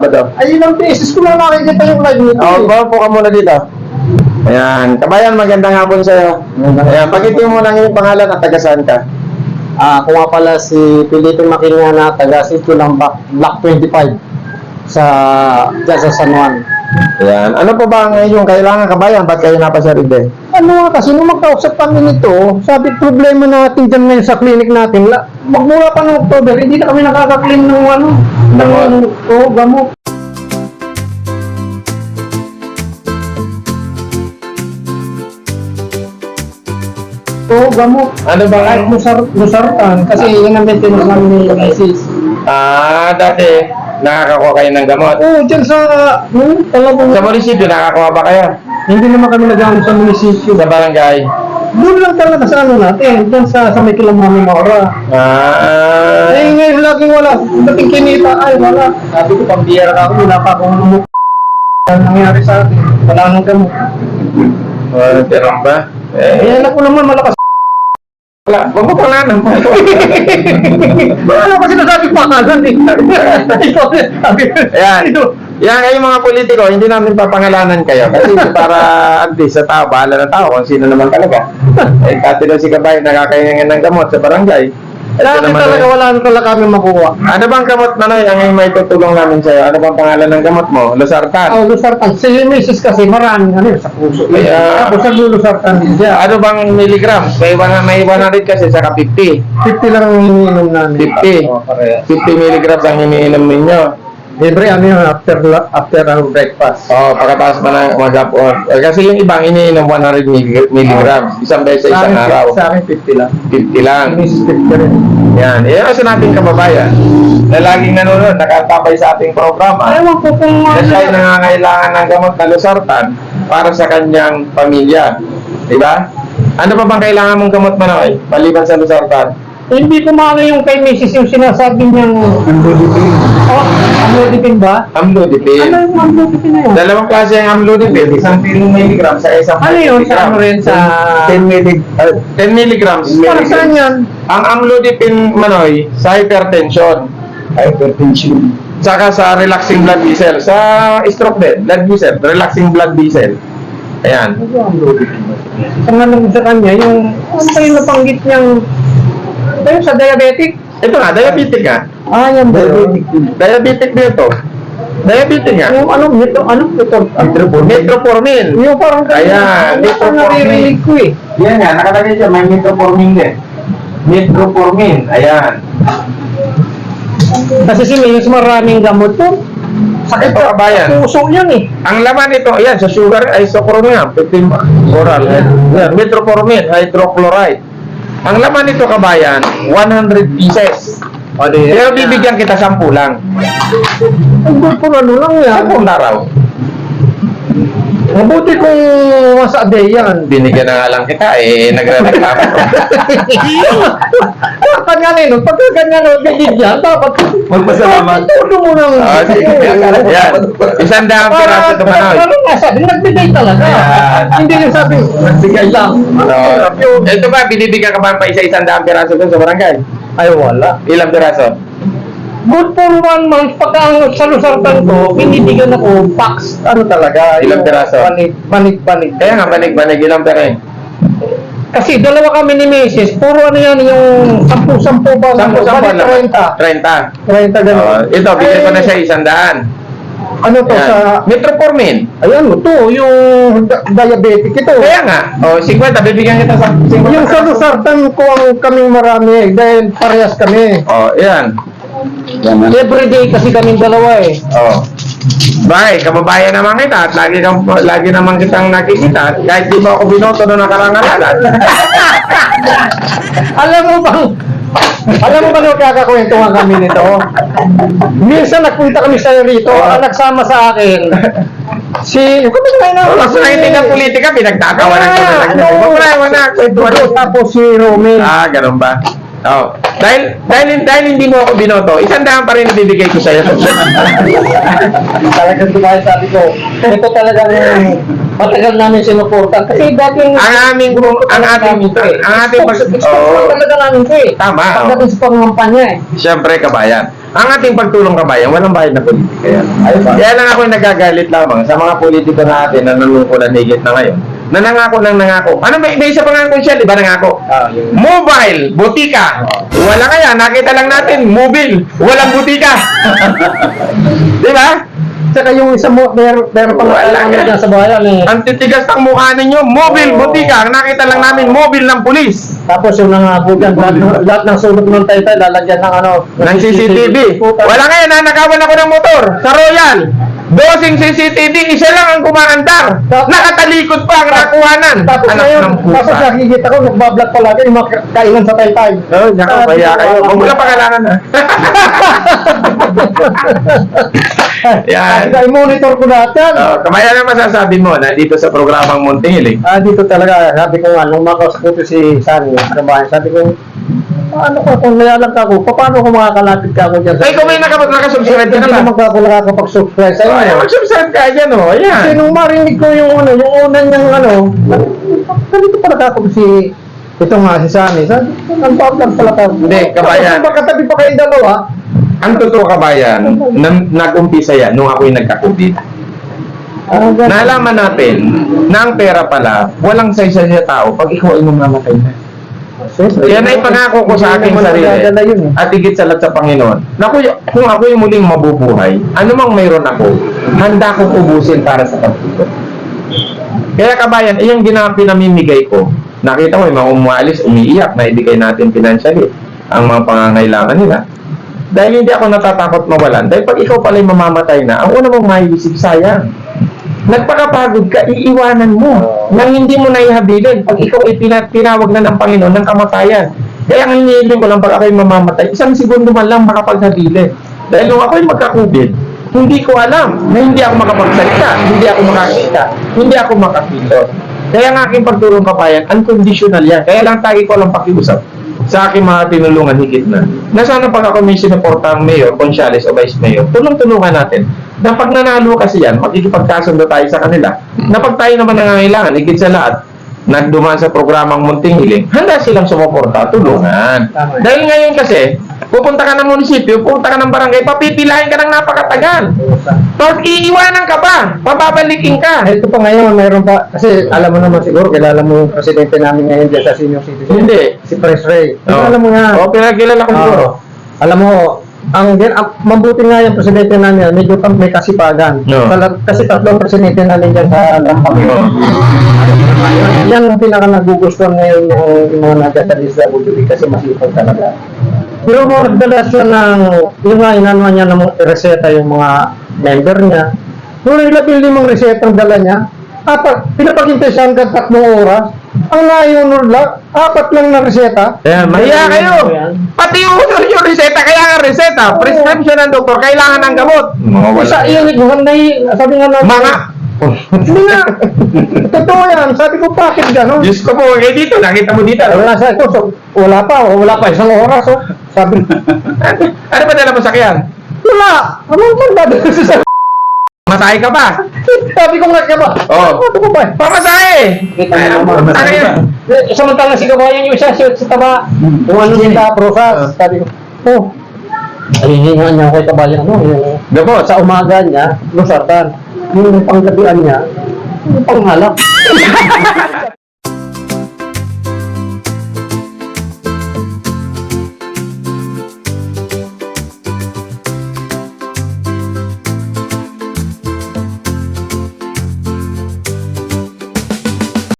ba to? Ay, ilang beses ko lang nakikita yung live nito. Oh, eh. po ka muna dito. Ayan, kabayan, magandang hapon sa'yo. Ayan, pagitin mo lang yung pangalan at taga saan ka. Ah, ako nga pala si Felipe Makinyana, taga Sitio ng Block Block 25 sa sa San Juan. Ayan, ano pa ba ngayon yung kailangan kabayan? Ba't kayo napasarili? Ano nga kasi nung magkausap kami nito, sabi problema natin dyan ngayon sa clinic natin, la, magmula pa ng October, hindi na kami nakaka-claim ng ano, ng oh, gamot. Oo, gamot. Ano ba? Kahit musar, musartan, kasi yun ang maintenance namin ni Isis. Ah, dati, nakakakuha kayo ng gamot. Oo, dyan sa, hmm, talagang, Sa munisipyo, nakakakuha ba kayo? hindi naman kami nag sa munisipyo. Sa barangay? Doon lang talaga sa ano natin, dyan sa, sa may kilamami Maura. Ah, Eh, ngayon laging wala. Dating kinita, ay wala. Sabi ko, pambiyara ka ako, wala pa akong umuk. Ano nangyari sa akin? Wala nang gamot. wala tirang ba? Eh, Eh, alam ko naman, malakas. Wala. Huwag mo pangalan. Wala kasi nasabi pangalan eh. Ikaw, sabi Ayan. Yan kayo mga politiko, hindi namin papangalanan kayo. Kasi para at least sa tao, bahala ng tao kung sino naman talaga. Eh, daw si Kabay nakakaingin ng gamot sa barangay. Dati naman talaga eh. wala na talaga kami makuha. Ano bang gamot na ang may tutulong namin sa'yo? Ano bang pangalan ng gamot mo? Losartan? Oh, Lusartan. Si Mrs. kasi maraming ano sa puso. Kaya- Tapos sa Lusartan din siya. Ano bang milligrams? May, one- may 100 kasi saka 50. 50 lang ang iniinom namin. 50. Oh, pareha. 50 milligrams ang iniinom ninyo. Libre ano yun, after, after ang breakfast. Oh, pagkatapos pa ng maghapon. Eh, Kasi yung ibang iniinom 100 milli- milligrams. Isang beses sa isang akin, araw. Sa akin, 50 lang. 50 lang. Mrs. 50 rin. Yan. Yan ang sa nating kababayan na laging nanonood, nakatapay sa ating programa. Ewan ko kung Na siya ay ano. nangangailangan ng gamot na lusartan para sa kanyang pamilya. Di ba? Ano pa bang kailangan mong gamot manoy? Maliban sa lusartan? Hindi ko makaka yung kay Mrs. yung sinasabi niyang... Oh, amlodipine ba? Amlodipine. Ano yung amlodipine na yun? Dalawang klase ang amlodipine. Isang 10 milligram sa isang Ano yun? Sa ano rin? Sa... 10 millig 10 milligrams. Para saan yan? Ang amlodipine manoy sa hypertension. Hypertension. Saka sa relaxing blood vessel. Sa stroke din, blood vessel. Relaxing blood vessel. Ayan. Ano yung amlodipine? Ang ano sa kanya, yung... Ano pa yung napanggit niyang... Ito yung sa diabetic? Ito nga, diabetic nga. Ah, yan ba yun? Diabetic din ito. Diabetic nga. Yung ano, ito, ano, ito, Metformin. yung parang Ayan, Yung metformin. parang naririnig ko eh. Yan nga, nakalagay siya, may metformin din. Metformin, ayan. Kasi si Mrs. maraming gamot to. Sakit Ito, kabayan. puso yan eh. Ang laman nito, ayan, sa sugar, nga, 15 oral. Ayan, metformin, hydrochloride. Ang laman nito, kabayan, 100 pieces. Pero bibigyan kita 10 lang. Ang for ano lang yan. 10 araw. Mabuti kung masa day yan. Binigyan na nga lang kita, eh, nagre-reklamo. Dapat nga yun, pagka ganyan na bibigyan, dapat Magpasalamat. Tulo mo ng... Ah, sige. Ayan, isang daang piraso ito, Manoy. Parang nga sabi, nagbigay talaga. Hindi yung sabi, nagbigay lang. So, ito ba, binibigyan ka ba pa isa-isang daang piraso doon sa barangay? Ay, wala. Ilang piraso? Good for one month, pagka ang salusartan ko, binibigyan ako box. Ano talaga? Ilang piraso? Panig, panig, panig. Kaya nga, banig-banig, ilang piraso? Kasi dalawa kami ni Mrs. Puro ano yan, yung sampu-sampu ba? Sampu-sampu lang. 30. 30. 30 ganun. Oh, ito, bigyan ko na Eh, siya isang daan. Ano to Ayan. sa... Metformin. Ayan, ito, yung di- diabetic ito. Kaya nga, oh, 50, bibigyan kita sa 50. Yung salusartan ko ang kaming marami eh, dahil parehas kami. Oh, yan. Everyday kasi kaming dalawa eh. Oh. Bakit? Kababayan naman kita at lagi, kang, lagi naman kitang nakikita at kahit di mo ako binoto noong nakarangalalan. Alam mo bang, alam mo ba nung kakakwentuhan kami nito? Minsan nagpunta kami sa rito, ang nagsama sa akin, si, yung kami na na, Wala sa nakitig ng politika, pinagtatawanan ko na lang. ano, Huwag mo na, huwag na, kwentuhan tapos si Romel. Ah, ganun ba? Oh. Dahil, dahil, dahil hindi mo ako binoto, isang daan pa rin ibibigay ko sa'yo. Talagang diba sabi ko, ito talagang matagal namin sinuportan. Kasi dating... ang aming, ang ating, ang ating, oh. talaga namin ko eh. Tama. Pagdating sa pangampanya eh. Siyempre, kabayan. Ang ating pagtulong kabayan, walang bayad na politika yan. Kaya lang ako nagagalit lamang sa mga politiko natin na nanungkulan higit na ngayon. Na nangako ng nangako. Ano may, may isa pa nga siya, di ba nangako? Ah, yun. Mobile, butika. Wala kaya, nakita lang natin, mobile, walang butika. di ba? Saka yung isa mo, meron, meron pang Wala dyan sa bayan eh. Ang titigas ng mukha ninyo, mobile, butika. Ang nakita lang namin, mobile ng pulis. Tapos yung nangako dyan, lahat, lahat ng sulok ng taytay, lalagyan ng ano, ng CCTV. Puta. Wala nga yan, nanakawan ako ng motor sa Royal. Dosing CCTV, isa lang ang kumaandar. Nakatalikod pa ang nakuhanan. Tapos Anak ngayon, ng pusa. tapos nakikita ko, nagbablog palagi yung mga kainan sa taytay. Oh, diyan ka, kaya kayo. Huwag mo lang pangalanan ha. Yan. Ay, monitor ko lahat yan. Oh, kamaya na masasabi mo na dito sa programang Munting Hiling. Ah, dito talaga, sabi ko nga, nung makausap ko to si Sunny, sa bahay, sabi ko, ano ko, kung nayalang ka ako, paano ko makakalapit ka ako dyan? Ay, kung may nakapag nakasubscribe ka Hindi na ba? naman ako nakakapag-subscribe sa Oh, ay, mag-subscribe ka dyan, oh. Kasi Ayan. nung marinig ko yung ano, yung unang niyang ano, sabi ko pala ako si, ito nga si Sunny, sabi ko, ang problem pala ka. Hindi, kabayan. Kasi Magkatabi pa kayong dalawa. Ang totoo kabayan, nag-umpisa yan nung ako'y nagka-COVID. Ah. Nalaman natin na ang pera pala, walang sa-isa sa tao pag ikaw ay mamamatay na. Siyempre, Yan ay pangako ko sa aking sarili. eh. At higit sa lahat sa Panginoon. Naku, kung ako yung muling mabubuhay, ano mang mayroon ako, handa kong ubusin para sa pagtulong. Kaya kabayan, iyang gina pinamimigay ko. Nakita mo, yung mga umalis, umiiyak na ibigay natin financially ang mga pangangailangan nila. Dahil hindi ako natatakot mawalan. Dahil pag ikaw pala'y mamamatay na, ang una mong maiisip, sayang. Nagpakapagod ka, iiwanan mo. Nang hindi mo naihabilin. Pag ikaw ay pina- tinawag na ng Panginoon ng kamatayan. Kaya ang hinihiling ko lang pag ako'y mamamatay, isang segundo man lang makapaghabilin. Dahil nung ako'y magka-COVID, hindi ko alam na hindi ako makapagsalita, hindi ako makakita, hindi ako makakilot. Kaya ang aking pagtulong kabayan, unconditional yan. Kaya lang tayo ko lang pakiusap sa aking mga tinulungan higit na. Na sana pag ako may sinuportang mayor, konsyales o vice mayor, tulong-tulungan natin. Na pag nanalo kasi yan, makikipagkasundo tayo sa kanila. Na pag tayo naman nangangailangan, higit sa lahat, na dumaan sa programang Munting Hiling, handa silang sumuporta, tulungan. Tama. Dahil ngayon kasi, pupunta ka ng munisipyo, pupunta ka ng barangay, papipilahin ka ng napakatagal. Tapos iiwanan ka pa, papabalikin ka. Ito pa ngayon, mayroon pa, kasi alam mo naman siguro, kilala mo yung presidente namin ngayon dyan sa senior citizen. Hindi. Si Pres Ray. Oh. Alam mo nga. Oo, pinagkilala ko siguro. Oo. alam mo, ang, din, ang mabuti nga yung presidente namin, medyo pang may kasipagan. No. Kasi tatlong presidente namin dyan sa Lampang. Yan ang pinaka nagugustuhan ngayon ng yung mga nagkatalis sa UDP kasi masipag talaga. Pero mo nagdala siya ng, yung nga inanuan niya ng mga reseta yung mga member niya. Nung ilapin limang reseta ang dala niya, apat, pinapagintay siya hanggang tatlong oras. Ang naayunod lang, apat lang na reseta. Ayan, mahiya kayo. Yan. Pati uso yung reseta, kaya nga reseta, prescription ng doktor, kailangan ng gamot. Mga Isa iyan, handay, sabi nga natin. Mga, Hindi nga. Totoo yan. Sabi ko, bakit gano'n? Diyos ko po, kayo dito, nakita mo dito. Wala sa ito, so, wala pa, oh, wala pa isang oras, oh. Sabi, Ano, ano ba dala mo sakyan? wala, ano dadala sa Masahe ka pa. Sabi ko nga kaba, Oo. ano ko ba? Pamasahe. Kita mo naman. Ano yan? Eh, Samantalang si kabayan yung isa, sa, sa taba, kung ano yung prosas, sabi ko, oh, hihinga niya ako kay kabayan, ano, yung, Gamot. sa umaga niya, lusartan, yung panggabian niya, yung panghalap.